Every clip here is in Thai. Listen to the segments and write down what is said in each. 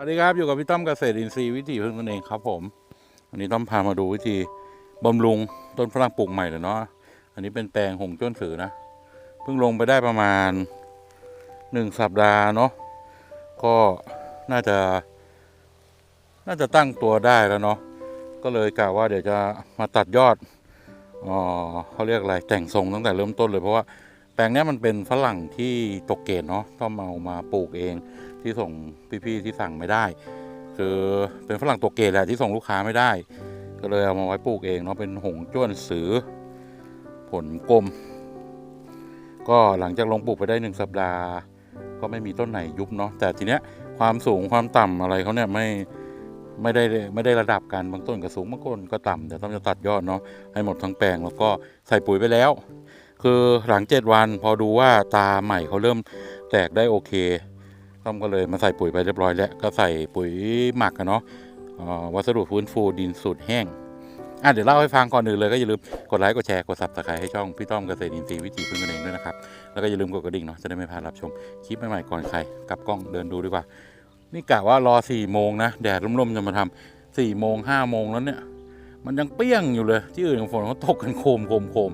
สวัสดีครับอยู่กับพี่ต้อมเกษตรอินทรีย์วิถีพึ่งนั่นเองครับผม วันนี้ต้อมพามาดูวิธีบำรุงต้นฝรั่งปลูกใหม่เลยเนาะอันนี้เป็นแปลงหงจ้นสือนะเพิ่งลงไปได้ประมาณหนึ่งสัปดาห์เนาะก็น่าจะ น่าจะตั้งตัวได้แล้วเนาะก็เลยกะว่าเดี๋ยวจะมาตัดยอดอ๋อเขาเรียกอะไรแต่งทรงตั้งแต่เริ่มต้นเลยเพราะว่าแปลงนี้มันเป็นฝรั่งที่ตกเกรดเนาะต้องเอามาปลูกเอง ที่ส่งพี่ๆที่สั่งไม่ได้ คือเป็นฝรั่งตัวเกรดแหละที่ส่งลูกค้าไม่ได้ ก็เลยเอามาไว้ปลูกเองเนาะเป็นหงจ้วนสือ ผลกลม ก็หลังจากลงปลูกไปได้หนึ่งสัปดาห์ ก็ไม่มีต้นไหนยุบเนาะแต่ทีเนี้ยความสูงความต่ำอะไรเขาเนี่ยไม่ไม่ได้ไม่ได้ระดับกันบางต้นก็สูงบางต้นก็ต่ำเดี๋ยวต้องจะตัดยอดเนาะให้หมดทั้งแปลงแล้วก็ใส่ปุ๋ยไปแล้ว คือหลังเจ็ดวันพอดูว่าตาใหม่เขาเริ่มแตกได้โอเค ต้อมก็เลยมาใส่ปุ๋ยไปเรียบร้อยแล้ว ก็ใส่ปุ๋ยหมักกันเนาะวัสดุฟื้นฟูดินสูตรแห้งอะเดี๋ยวเล่าให้ฟังก่อนอื่นเลยก็อย่าลืมกดไลค์กดแชร์กดซับสไครต์ให้ช่องพี่ต้อมเกษตรอินทรีย์วิถีพึ่งกันเองด้วยนะครับ แล้วก็อย่าลืมกดกระดิ่งเนาะจะได้ไม่พลาดรับชมคลิปใหม่ๆก่อนใครกลับกล้องเดินดูดีกว่า นี่กะว่ารอ4ี่โมงนะแดดร่มๆจะมาทำสี่โมงห้าโมงแล้วเนี่ยมันยังเปี้ยงอยู่เลย ที่อื่นฝนเขาตกกันโคมโคมโคม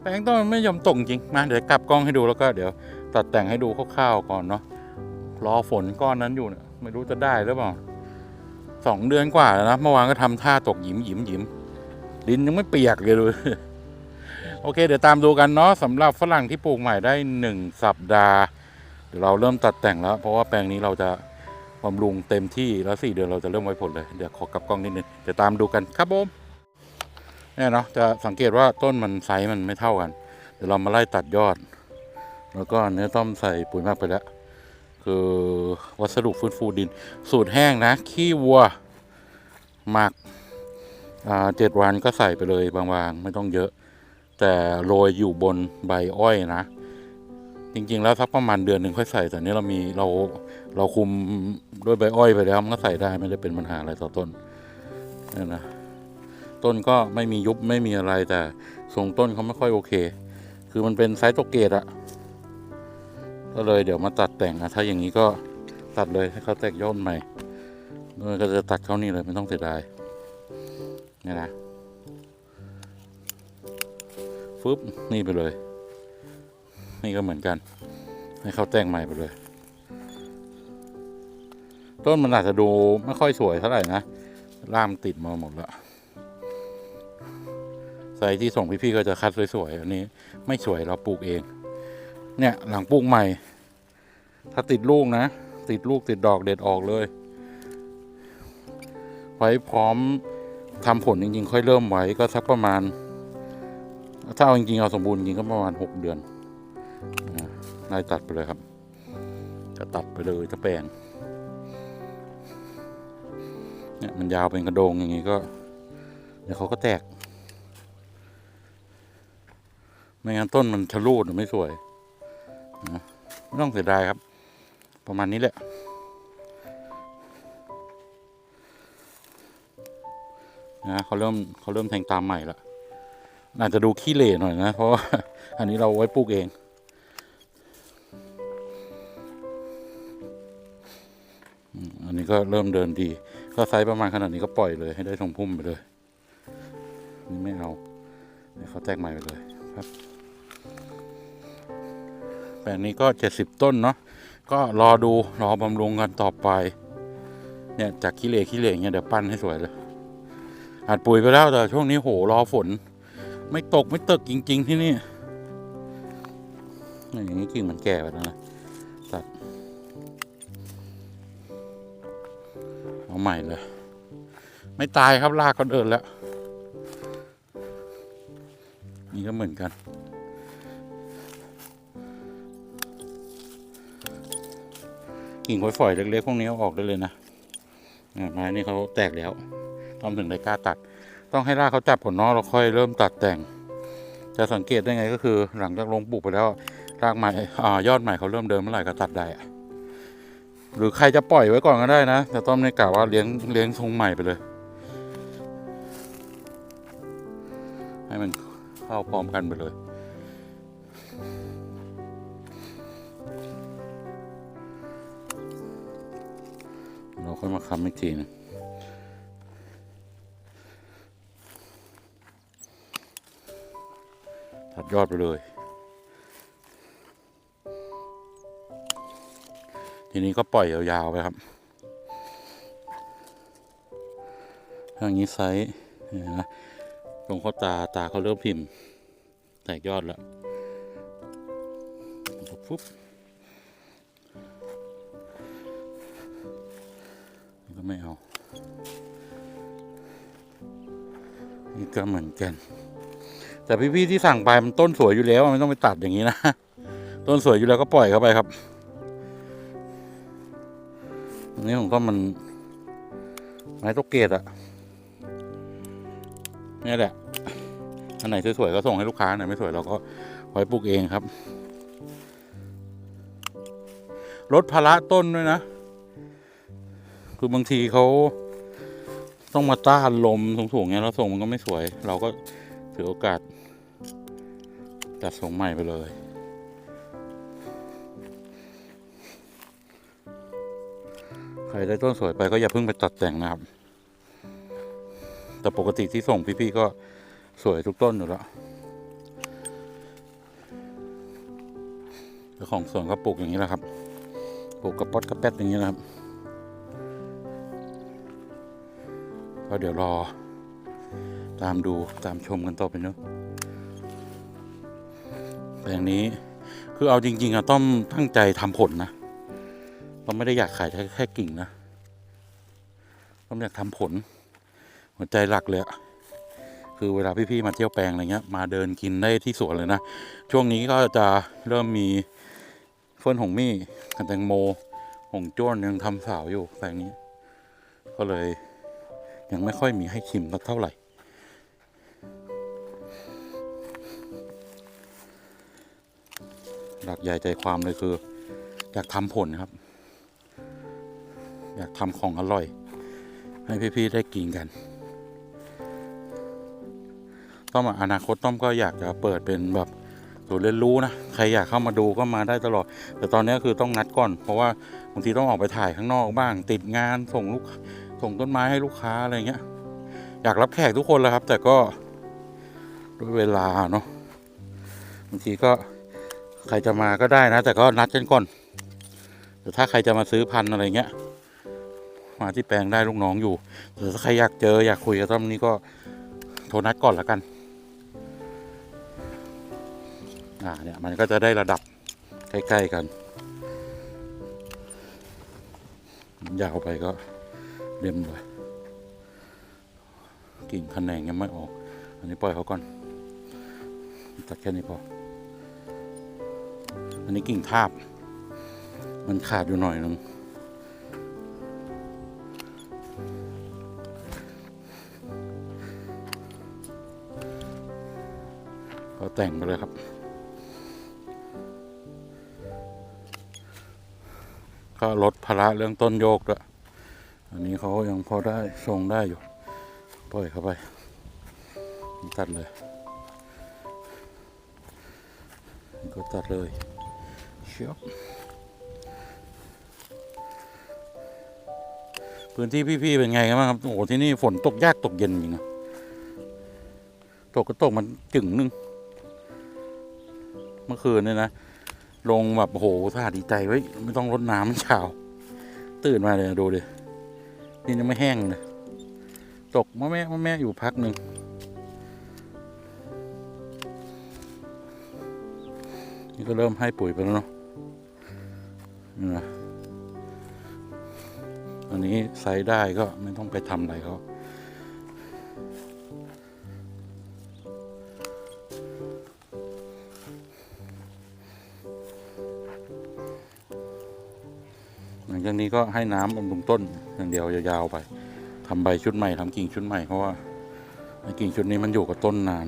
แปลงต้นมันไม่ยอมตกจริงมาเดี๋ยวกลับกล้องให้ดูแล้วก็เดี๋ยวตัดแต่งให้ดูคร่าวๆก่อนเนาะ รอฝนก้อนนั้นอยู่เนี่ยไม่รู้จะได้หรือเปล่าสองเดือนกว่าแล้วนะเมื่อวานก็ทำท่าตกหยิมหยิมหยิมดินยังไม่เปียกเลยดูโอเค เดี๋ยวตามดูกันเนาะสำหรับฝรั่งที่ปลูกใหม่ได้หนึ่งสัปดาห์ เดี๋ยวเราเริ่มตัดแต่งแล้ว เพราะว่าแปลงนี้เราจะบำรุงเต็มที่แล้วสี่เดือนเราจะเริ่มไว้ผลเลย เดี๋ยวขอกลับกล้องนิดนึงเดี๋ยวตามดูกันครับผมเนี่ยเนาะจะสังเกตว่าต้นมันไซส์มันไม่เท่ากัน เดี๋ยวเรามาไล่ตัดยอด แล้วก็เนื้อต้อมใส่ปุ๋ยมากไปแล้ว คือวัสดุฟื้นฟูดิน สูตรแห้งนะ ขี้วัวหมักอ่าเจ็ดวันก็ใส่ไปเลยบางๆ ไม่ต้องเยอะ แต่โรยอยู่บนใบอ้อยนะ จริงๆ แล้วสักประมาณเดือนหนึ่งค่อยใส่แต่นี้เรามีเราเราคุมด้วยใบอ้อยไปแล้วมันก็ใส่ได้ไม่ได้เป็นปัญหาอะไรต่อต้นนี่นะต้นก็ไม่มียุบไม่มีอะไรแต่ทรงต้นเขาไม่ค่อยโอเค คือมันเป็นไซส์ตกเกตอะ ก็เลยเดี๋ยวมาตัดแต่งนะถ้าอย่างนี้ก็ตัดเลยให้เขาแตกยอดใหม่แล้วก็จะตัดเขานี่เลยไม่ต้องเสียดายนี่นะฟึบนี่ไปเลย นี่ก็เหมือนกัน ให้เขาแต่งใหม่ไปเลย ต้นมันอาจจะดูไม่ค่อยสวยเท่าไหร่นะล่ามติดมาหมดแล้วไซส์ที่ส่งพี่ๆก็จะคัดสวยๆอันนี้ ไม่สวยเราปลูกเอง เนี่ยหลังปลูกใหม่ ถ้าติดลูกนะ ติดลูกติดดอกเด็ดออกเลย ไว้พร้อมทำผลจริง ๆ ค่อยเริ่มไว้ก็สักประมาณ ถ้าเอาจริงๆเอาสมบูรณ์จริงก็ประมาณหกเดือนอ่าไล่ตัดไปเลยครับ จะตัดไปเลยจะแปลงเนี่ยมันยาวเป็นกระโดงอย่างงี้ก็ เดี๋ยวเขาก็แตก ไม่งั้นต้นมันชะลูดไม่สวย ไม่ต้องเสียดายครับ ประมาณนี้แหละ นะเขาเริ่มเขาเริ่มแทงตามใหม่ล้วอาจจะดูขี้เหร่หน่อยนะ เพราะว่าอันนี้เราไว้ปลูกเอง อันนี้ก็เริ่มเดินดี ก็ไซส์ประมาณขนาดนี้ก็ปล่อยเลยให้ได้ทรงพุ่มไปเลย นี่ไม่เอาให้เขาแตกใหม่ไปเลยครับ แปลงนี้ก็เจ็ดสิบต้นเนาะก็รอดูรอบำรุงกันต่อไป เนี่ยจากขี้เหร่ขี้เหร่เนี่ยเดี๋ยวปั้นให้สวยเลยอัดปุ๋ยไปแล้วแต่ช่วงนี้โหรอฝน ไม่ตกไม่ตึกจริง ๆที่นี่นี่อย่างนี้กิ่งมันแก่ไปแล้วนะตัดเอาใหม่เลย ไม่ตายครับลากก็เดินแล้ว นี่ก็เหมือนกัน กิ่งฝอยๆเล็กๆพวกนี้เอาออกได้เลยนะไม้นี่เขาแตกแล้วต้องถึงได้กล้าตัด ต้องให้รากเขาจับผลนอะเราค่อยเริ่มตัดแต่ง จะสังเกตได้ไงก็คือ หลังจากลงปลูกไปแล้วรากใหม่อยอดใหม่เขาเริ่มเดินเมื่อไหร่ก็ตัดได้หรือใครจะปล่อยไว้ก่อนก็ได้นะ แต่ต้อมในกล่าวว่าเลี้ยงเลี้ยงทรงใหม่ไปเลย ให้มันเข้าพร้อมกันไปเลย ค่อยมาค้ำอีกทีนึงตัดยอดไปเลย ทีนี้ก็ปล่อยยาวๆไปครับทางนี้ไซส์นไหมตรงเขาตาตาเขาเริ่มพิมพ์ แตกยอดแล้วปุ๊บ ก็ไม่เอา นี่ก็เหมือนกัน แต่พี่ๆที่สั่งไปมันต้นสวยอยู่แล้วไม่ต้องไปตัดอย่างนี้นะ ต้นสวยอยู่แล้วก็ปล่อยเข้าไปครับอันนี้ของก็มัน ไม้ตกเกตอะนี่แหละ อันไหนสวยๆก็ส่งให้ลูกค้าอันไหนไม่สวยเราก็ไว้ปลูกเองครับลดภาระต้นด้วยนะ คือบางทีเขาต้องมาต้านลมสูงๆเงี้ยแล้วส่งมันก็ไม่สวย เราก็ถือโอกาสจัดส่งใหม่ไปเลย ใครได้ต้นสวยไปก็อย่าเพิ่งไปตัดแต่งนะครับ แต่ปกติที่ส่งพี่ๆก็สวยทุกต้นอยู่แล้วเจ้าของสวนก็ปลูกอย่างนี้แหละครับ ปลูกกระป๊อดกระแป๊ดอย่างนี้นะครับ ก็เดี๋ยวรอ ตามดูตามชมกันต่อไปเนอะแปลงนี้คือเอาจริง ๆอะต้องตั้งใจทำผลนะเราไม่ได้อยากขายแค่แค่กิ่งนะเราอยากทำผล หัวใจหลักเลยอะคือเวลาพี่ๆมาเที่ยวแปลงอะไรเงี้ยมาเดินกินได้ที่สวนเลยนะ ช่วงนี้ก็จะเริ่มมีเฟิร์นหงมี่กับแตงโมหงจ้วนยังทำสาวอยู่แปลงนี้ ก็เลย ยังไม่ค่อยมีให้ชิมสักเท่าไหร่ หลักใหญ่ใจความเลยคือ อยากทำผลครับ อยากทำของอร่อย ให้พี่ๆได้กินกันต้อมอนาคตต้อมก็อยากจะเปิดเป็นแบบศูนย์เรียนรู้นะ ใครอยากเข้ามาดูก็มาได้ตลอด แต่ตอนนี้คือต้องนัดก่อน เพราะว่าบางทีต้องออกไปถ่ายข้างนอกบ้าง ติดงานส่งลูก ส่งต้นไม้ให้ลูกค้าอะไรเงี้ย อยากรับแขกทุกคนแล้วครับ แต่ก็ด้วยเวลาเนาะบางทีก็ใครจะมาก็ได้นะ แต่ก็นัดกันก่อนแต่ถ้าใครจะมาซื้อพันธุ์อะไรเงี้ย มาที่แปลงได้ลูกน้องอยู่แต่ถ้าใครอยากเจออยากคุยกับต้อมนี่ก็โทรนัดก่อนละกันอ่าเนี่ยมันก็จะได้ระดับใกล้ ๆ กัน ยาวไปก็ เล็มเลยกิ่งแขนงยังไม่ออก อันนี้ปล่อยเขาก่อนตัดแค่นี้พอ อันนี้กิ่งทาบ มันขาดอยู่หน่อยนึงก็แต่งไปเลยครับ ก็ลดภาระเรื่องต้นโยกด้วย อันนี้เขายังพอได้ทรงได้อยู่ ปล่อยเข้าไป ตัดเลย ก็ตัดเลยเชียบพื้นที่พี่ๆเป็นไงกันบ้างครับ โอ้โหที่นี่ฝนตกยากตกเย็นจริงอะตกก็ตกมันจึงนึง เมื่อคืนเนี่ยนะ ลงแบบโอ้โหสาดีใจไว้ ไม่ต้องรดน้ำเช้า ตื่นมาเลยดูดิ นี่ยังไม่แห้งเลยตกมะแม่มะแม่อยู่พักหนึ่งนี่ก็เริ่มให้ปุ๋ยไปแล้วเนาะนี่นะอันนี้ใส่ได้ก็ไม่ต้องไปทำอะไรเขา นี้ก็ให้น้ำบำรุงต้นอย่างเดียวยาวๆไปทำใบชุดใหม่ทำกิ่งชุดใหม่เพราะว่ากิ่งชุดนี้มันอยู่กับต้นนาน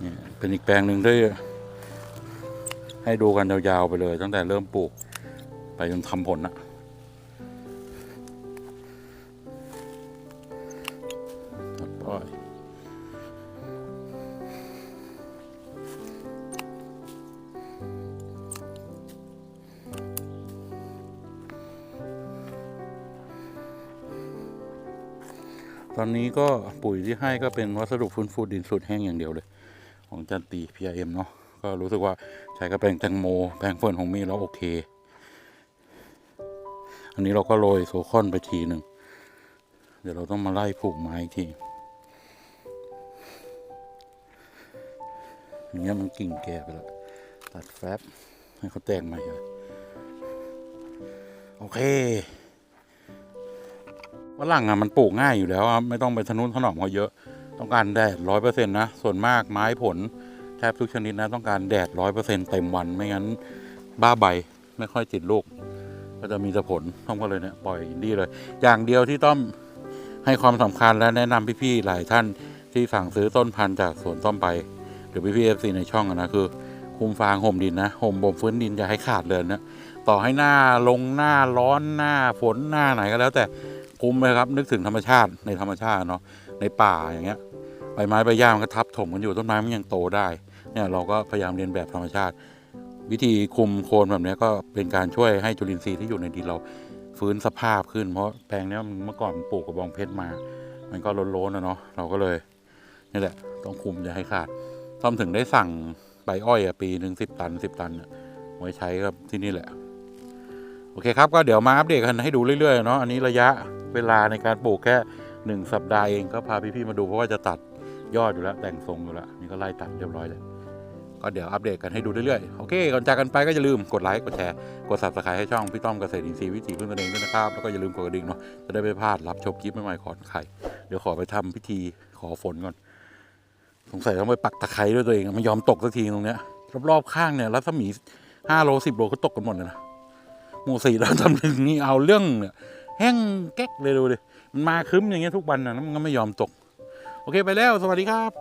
เนี่ยเป็นอีกแปลงหนึ่งที่ให้ดูกันยาวๆไปเลย ตั้งแต่เริ่มปลูกไปจนทำผลนะ ตอนนี้ก็ปุ๋ยที่ให้ก็เป็นวัสดุฟื้นฟูดินสูตรแห้งอย่างเดียวเลย ของจันตี PRM เนาะก็รู้สึกว่าใช้กระแปลงแตงโมแปลงเฟิร์นของมีแล้วโอเค อันนี้เราก็โรยโซคอนไปทีหนึ่งเดี๋ยวเราต้องมาไล่ผูกไม้อีกทีอย่างเงี้ยมันกิ่งแก่ไปแล้ว ตัดแฟบให้เขาแตกใหม่เลยโอเค ฝรั่งอะมันปลูกง่ายอยู่แล้วไม่ต้องไปทนุถนอมเขาเยอะ ต้องการแดดร้อยเปอร์เซ็นต์นะ ส่วนมากไม้ผลแทบทุกชนิดนะ ต้องการแดดร้อยเปอร์เซ็นต์เต็มวันไม่งั้นบ้าใบไม่ค่อยติดลูก ก็จะมีแต่ผลต้อมก็เลยเนี่ยปล่อยดีเลย อย่างเดียวที่ต้อมให้ความสำคัญและแนะนำพี่ๆหลายท่านที่สั่งซื้อต้นพันธุ์จากสวนต้อมไปหรือพี่ๆเอฟซีในช่องนะคือคุมฟางห่มดินนะห่มบ่มฟื้นดินอย่าให้ขาดเลยนะต่อให้หน้าลงหน้าร้อนหน้าฝนหน้าไหนก็แล้วแต่ คุมเลยครับ นึกถึงธรรมชาติในธรรมชาติเนาะในป่าอย่างเงี้ยใบไม้ใบหญ้ามันก็ทับถมกันอยู่ต้นไม้มันยังโตได้เนี่ยเราก็พยายามเรียนแบบธรรมชาติ วิธีคุมโคนแบบเนี้ยก็เป็นการช่วยให้จุลินทรีย์ที่อยู่ในดินเราฟื้นสภาพขึ้น เพราะแปลงเนี้ยมันเมื่อก่อนปลูกกระบองเพชรมา มันก็ล้นๆนะเนาะเราก็เลยนี่แหละต้องคุมอย่าให้ขาดต้อมถึงได้สั่งใบอ้อยอปีหนึ่งสิบตันสิบตันไว้ใช้ครับที่นี่แหละ โอเคครับก็เดี๋ยวมาอัปเดตกันให้ดูเรื่อยๆเนาะอันนี้ระยะ เวลาในการปลูกแค่หนึ่งสัปดาห์เองก็พาพี่ๆมาดูเพราะว่าจะตัดยอดอยู่แล้วแต่งทรงอยู่แล้วนี่ก็ไล่ตัดเรียบร้อยเลยก็เดี๋ยวอัปเดตกันให้ดูเรื่อยๆ โอเค ก่อนจากกันไปก็อย่าลืมกดไลค์ กดแชร์ กด subscribe ให้ช่องพี่ต้อมเกษตรอินทรีย์วิถีพึ่งตนเองด้วยนะครับ แล้วก็อย่าลืมกดกระดิ่งเนาะ จะได้ไม่พลาดรับชมคลิปใหม่ๆก่อนใคร เดี๋ยวขอไปทำพิธีขอฝนก่อน สงสัยต้องไปปักตะไคร้ด้วยตัวเองไม่ยอมตกสักทีตรงเนี้ย รอบๆข้างเนี่ยรัศมีห้าโลสิบโลก็ตกกันหมดเลยนะ หมู่สี่เราทำถึงนี่เอาเรื่องเนี่ย แห้งแก๊กเลยดูดิ มันมาคึ้มอย่างเงี้ยทุกวันนะแล้วมันก็ไม่ยอมตก โอเคไปแล้ว สวัสดีครับ